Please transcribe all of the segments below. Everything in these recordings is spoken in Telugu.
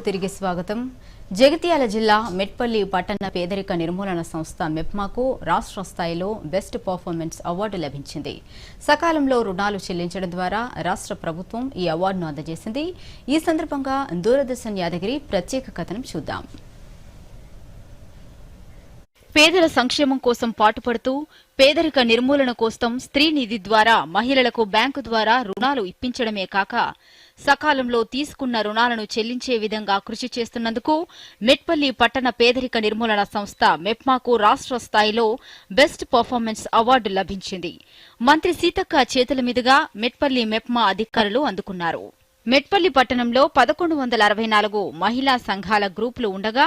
తిరిగి స్వాగతం. జగిత్యాల జిల్లా మెట్పల్లి పట్టణ పేదరిక నిర్మూలన సంస్థ మెప్మాకు రాష్ట్ర స్థాయిలో బెస్ట్ పర్ఫార్మెన్స్ అవార్డు లభించింది. సకాలంలో రుణాలు చెల్లించడం ద్వారా రాష్ట్ర ప్రభుత్వం ఈ అవార్డును అందజేసింది. ఈ సందర్భంగా దూరదర్శన్ యాదగిరి ప్రత్యేక కథనం చూద్దాం. పేదల సంక్షేమం కోసం పాటుపడుతూ పేదరిక నిర్మూలన కోసం స్త్రీ నిధి ద్వారా మహిళలకు బ్యాంకు ద్వారా రుణాలు ఇప్పించడమే కాక సకాలంలో తీసుకున్న రుణాలను చెల్లించే విధంగా కృషి చేస్తున్నందుకు మెట్పల్లి పట్టణ పేదరిక నిర్మూలన సంస్థ మెప్మాకు రాష్ట్ర స్థాయిలో బెస్ట్ పర్ఫార్మెన్స్ అవార్డు లభించింది. మంత్రి సీతక్క చేతుల మీదుగా మెట్పల్లి మెప్మా అధికారులు అందుకున్నారు. మెట్పల్లి పట్టణంలో పదకొండు వందల అరవై నాలుగు మహిళా సంఘాల గ్రూపులు ఉండగా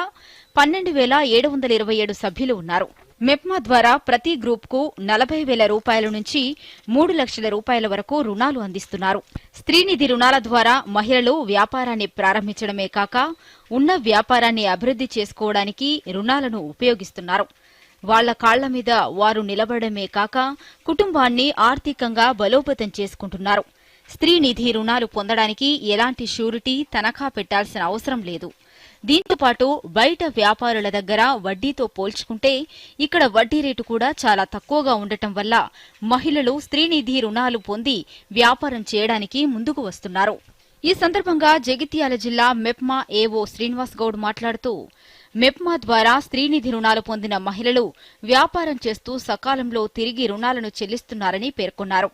పన్నెండు వేల ఏడు వందల ఇరవై ఏడు సభ్యులు ఉన్నారు. మెప్మా ద్వారా ప్రతి గ్రూప్కు నలభై వేల రూపాయల నుంచి మూడు లక్షల రూపాయల వరకు రుణాలు అందిస్తున్నారు. స్త్రీనిధి రుణాల ద్వారా మహిళలు వ్యాపారాన్ని ప్రారంభించడమే కాక ఉన్న వ్యాపారాన్ని అభివృద్ధి చేసుకోవడానికి రుణాలను ఉపయోగిస్తున్నారు. వాళ్ళ కాళ్ళ మీద వారు నిలబడమే కాక కుటుంబాన్ని ఆర్థికంగా బలోపేతం చేసుకుంటున్నారు. స్త్రీనిధి రుణాలు పొందడానికి ఎలాంటి షూరిటీ తనఖా పెట్టాల్సిన అవసరం లేదు. దీంతో పాటు బయట వ్యాపారుల దగ్గర వడ్డీతో పోల్చుకుంటే ఇక్కడ వడ్డీ రేటు కూడా చాలా తక్కువగా ఉండటం వల్ల మహిళలు స్త్రీనిధి రుణాలు పొంది వ్యాపారం చేయడానికి ముందుకు వస్తున్నారు. ఈ సందర్భంగా జగిత్యాల జిల్లా మెప్మా ఏవో శ్రీనివాస్ గౌడ్ మాట్లాడుతూ మెప్మా ద్వారా స్త్రీనిధి రుణాలు పొందిన మహిళలు వ్యాపారం చేస్తూ సకాలంలో తిరిగి రుణాలను చెల్లిస్తున్నారని పేర్కొన్నారు.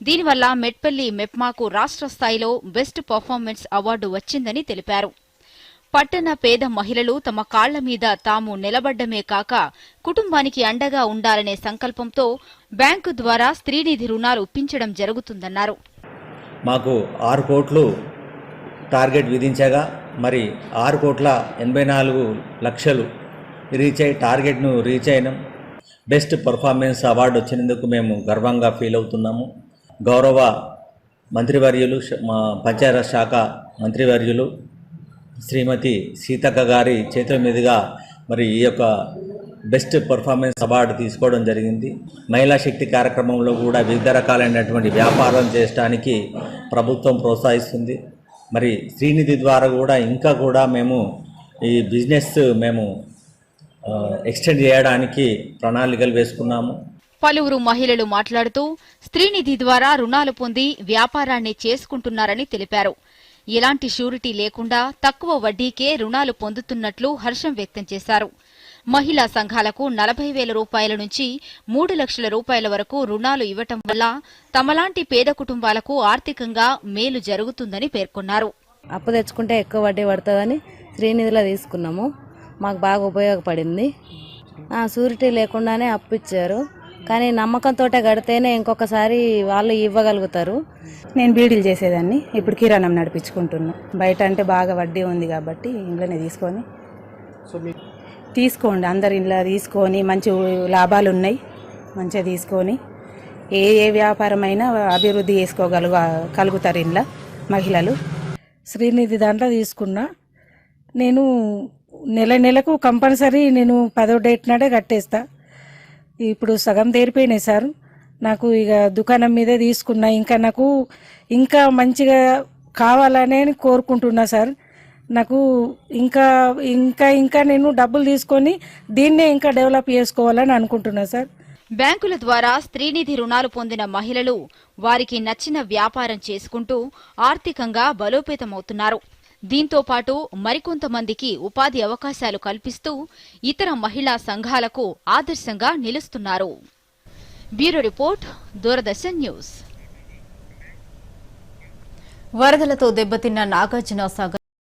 దీనివల్ల మెట్పల్లి మెప్మాకు రాష్ట్ర స్థాయిలో బెస్ట్ పర్ఫార్మెన్స్ అవార్డు వచ్చిందని తెలిపారు. పట్టణ పేద మహిళలు తమ కాళ్ళ మీద తాము నిలబడ్డమే కాక కుటుంబానికి అండగా ఉండాలనే సంకల్పంతో బ్యాంకు ద్వారా స్త్రీనిధి రుణాలు ఇప్పించడం జరుగుతుందన్నారు. మాకు ఆరు కోట్లు టార్గెట్ విధించగా మరి ఆరు కోట్ల ఎనభై నాలుగు లక్షలు రీచ్ అయ్యి టార్గెట్ను రీచ్ అయినాం. బెస్ట్ పర్ఫార్మెన్స్ అవార్డు వచ్చినందుకు మేము గర్వంగా ఫీల్ అవుతున్నాము. గౌరవ మంత్రివర్యులు మా పంచాయతీరాజ్ శాఖ మంత్రివర్యులు శ్రీమతి సీతక్క గారి చేతుల మీదుగా మరి ఈ యొక్క బెస్ట్ పర్ఫార్మెన్స్ అవార్డు తీసుకోవడం జరిగింది. మహిళా శక్తి కార్యక్రమంలో కూడా వివిధ రకాలైనటువంటి వ్యాపారం చేయడానికి ప్రభుత్వం ప్రోత్సహిస్తుంది. మరి శ్రీనిధి ద్వారా కూడా ఇంకా కూడా మేము ఈ బిజినెస్ మేము ఎక్స్టెండ్ చేయడానికి ప్రణాళికలు వేసుకున్నాము. పలువురు మహిళలు మాట్లాడుతూ స్త్రీనిధి ద్వారా రుణాలు పొంది వ్యాపారాన్ని చేసుకుంటున్నారని తెలిపారు. ఎలాంటి షూరిటీ లేకుండా తక్కువ వడ్డీకే రుణాలు పొందుతున్నట్లు హర్షం వ్యక్తం చేశారు. మహిళా సంఘాలకు నలభై వేల రూపాయల నుంచి మూడు లక్షల రూపాయల వరకు రుణాలు ఇవ్వటం వల్ల తమలాంటి పేద కుటుంబాలకు ఆర్థికంగా మేలు జరుగుతుందని పేర్కొన్నారు. అప్పు తెచ్చుకుంటే ఎక్కువ వడ్డీ పడుతుందని శ్రీనిధిలో తీసుకున్నాము. మాకు బాగా ఉపయోగపడింది. ఆ, షూరిటీ లేకుండానే అప్పు ఇచ్చారు. కానీ నమ్మకంతో కడితేనే ఇంకొకసారి వాళ్ళు ఇవ్వగలుగుతారు. నేను బీడీలు చేసేదాన్ని. ఇప్పుడు కిరాణం నడిపించుకుంటున్నా. బయట అంటే బాగా వడ్డీ ఉంది కాబట్టి ఇంట్లోనే తీసుకొని తీసుకోండి. అందరు ఇంట్లో తీసుకొని మంచి లాభాలు ఉన్నాయి. మంచిగా తీసుకొని ఏ ఏ వ్యాపారమైనా అభివృద్ధి చేసుకోగలుగు కలుగుతారు ఇంట్లో మహిళలు. శ్రీనిధి దాంట్లో తీసుకున్నా. నేను నెల నెలకు కంపల్సరీ నేను పదో డేట్ నాడే కట్టేస్తా. ఇప్పుడు సగం తేరిపోయినాయి సార్. నాకు ఇక దుకాణం మీదే తీసుకున్నా. ఇంకా నాకు ఇంకా మంచిగా కావాలనే కోరుకుంటున్నా సార్. నాకు ఇంకా ఇంకా ఇంకా నేను డబ్బులు తీసుకొని దీన్నే ఇంకా డెవలప్ చేసుకోవాలని అనుకుంటున్నా సార్. బ్యాంకుల ద్వారా స్త్రీనిధి రుణాలు పొందిన మహిళలు వారికి నచ్చిన వ్యాపారం చేసుకుంటూ ఆర్థికంగా బలోపేతమవుతున్నారు. దీంతో పాటు మరికొంతమందికి ఉపాధి అవకాశాలు కల్పిస్తూ ఇతర మహిళా సంఘాలకు ఆదర్శంగా నిలుస్తున్నారు. Bureau report Doordarshan news. వరదలతో దెబ్బతిన్న నాగార్జున సాగర్